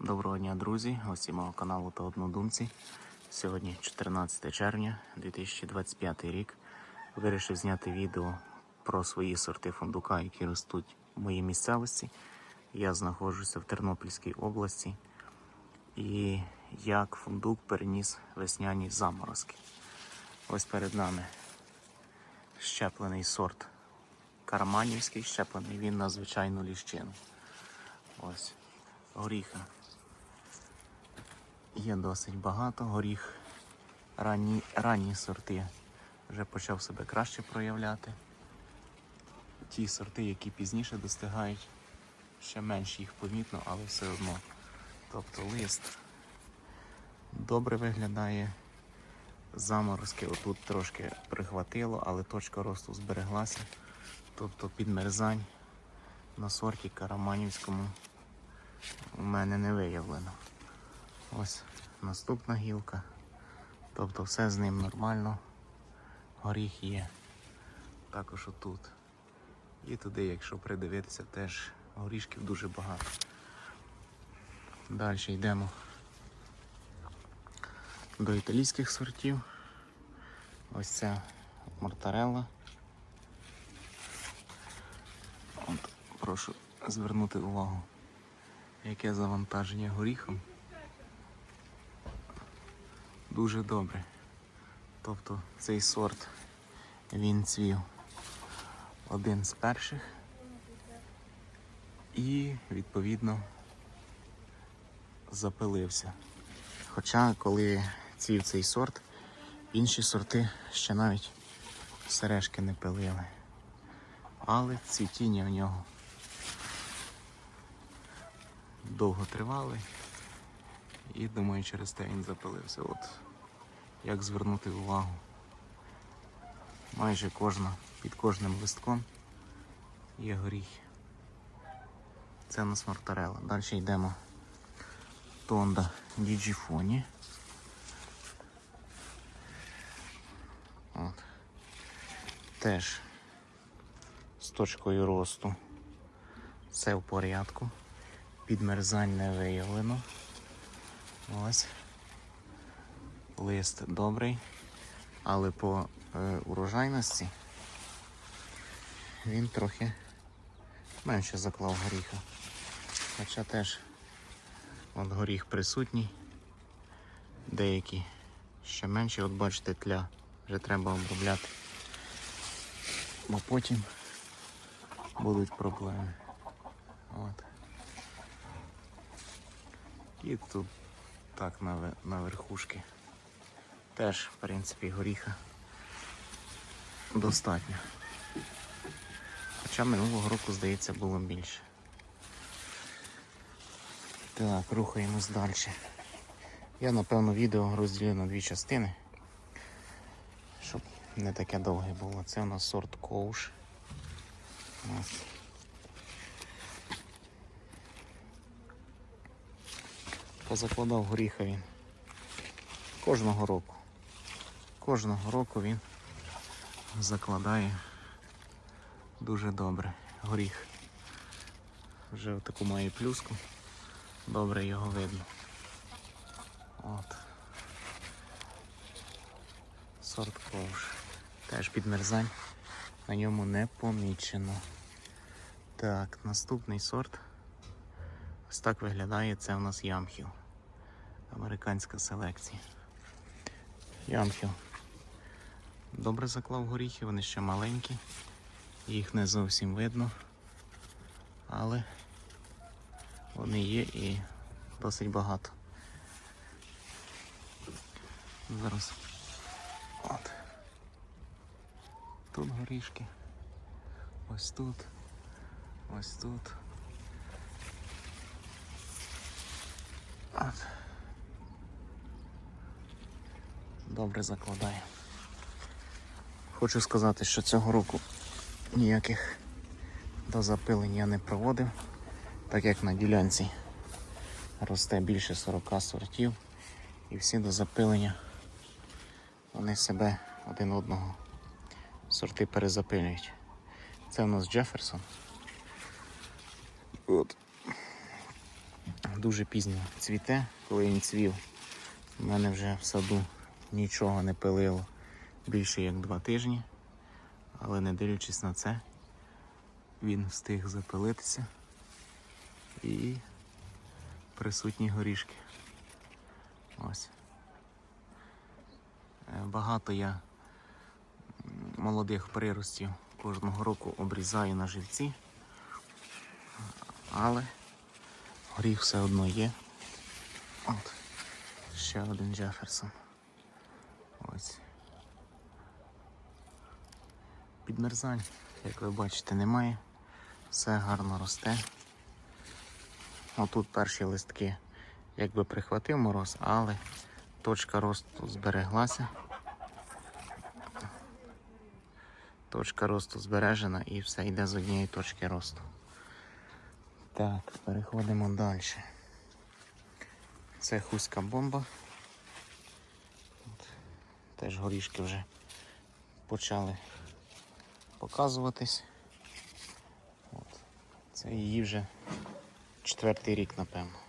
Доброго дня, друзі, гості мого каналу та однодумці. Сьогодні 14 червня 2025 рік. Вирішив зняти відео про свої сорти фундука, які ростуть в моїй місцевості. Я знаходжуся в Тернопільській області. І як фундук переніс весняні заморозки. Ось перед нами щеплений сорт Караманівський, щеплений він на звичайну ліщину. Ось горіха є досить багато. Горіх ранні, ранні сорти вже почав себе краще проявляти. Ті сорти, які пізніше достигають, ще менше їх помітно, але все одно. Тобто лист добре виглядає. Заморозки отут трошки прихватило, але точка росту збереглася. Тобто підмерзань на сорті Караманівському у мене не виявлено. Ось наступна гілка. Тобто все з ним нормально. Горіх є. Також отут. І туди, якщо придивитися, теж горішків дуже багато. Далі йдемо до італійських сортів. Ось ця мортарелла. От, прошу звернути увагу, яке завантаження горіхом. Дуже добре. Тобто цей сорт він цвів один з перших і відповідно запилився. Хоча коли цвів цей сорт, інші сорти ще навіть сережки не пилили. Але цвітіння в нього довго тривали. І думаю, через те він запилився. От як звернути увагу. Майже кожна, під кожним листком є горіхи. Це нас мартарела. Далі йдемо Тонда Діджіфоні. От. Теж з точкою росту. Все в порядку. Підмерзань не виявлено. Ось. Лист добрий, але по е, урожайності він трохи менше заклав горіха. Хоча теж от горіх присутній, деякі ще менші, от бачите, тля вже треба обробляти, бо потім будуть проблеми. От. І тут так на, на верхушки. Теж, в принципі, горіха достатньо. Хоча минулого року, здається, було більше. Так, рухаємось далі. Я, напевно, відео розділю на дві частини, щоб не таке довге було. Це у нас сорт коуш. Позакладав горіха він. Кожного року. Кожного року він закладає дуже добре горіх. Вже таку має плюску. Добре його видно. От. Сорт ковш. Теж підмерзань. На ньому не помічено. Так, наступний сорт. Ось так виглядає це у нас ямхіл. Американська селекція. Ямхіл. Добре заклав горіхи, вони ще маленькі, їх не зовсім видно, але вони є і досить багато. Зараз. От. Тут горішки. Ось тут. Ось тут. От. Добре закладає. Хочу сказати, що цього року ніяких дозапилень я не проводив, так як на ділянці росте більше 40 сортів і всі дозапилення вони себе один одного сорти перезапилюють. Це у нас Джеферсон. От. дуже пізньо цвіте, коли він цвів. У мене вже в саду нічого не пилило більше як два тижні. Але не дивлячись на це, він встиг запилитися і присутні горішки. Ось. Е, Багато я молодих приростів кожного року обрізаю на живці, але горіх все одно є. От. Ще один Джеферсон. Ось. Підмерзань, як ви бачите, немає. Все гарно росте. Отут перші листки якби прихватив мороз, але точка росту збереглася. Точка росту збережена і все йде з однієї точки росту. Так, переходимо далі. Це хуська бомба. Теж горішки вже почали показуватись. От. Це її вже четвертий рік, напевно.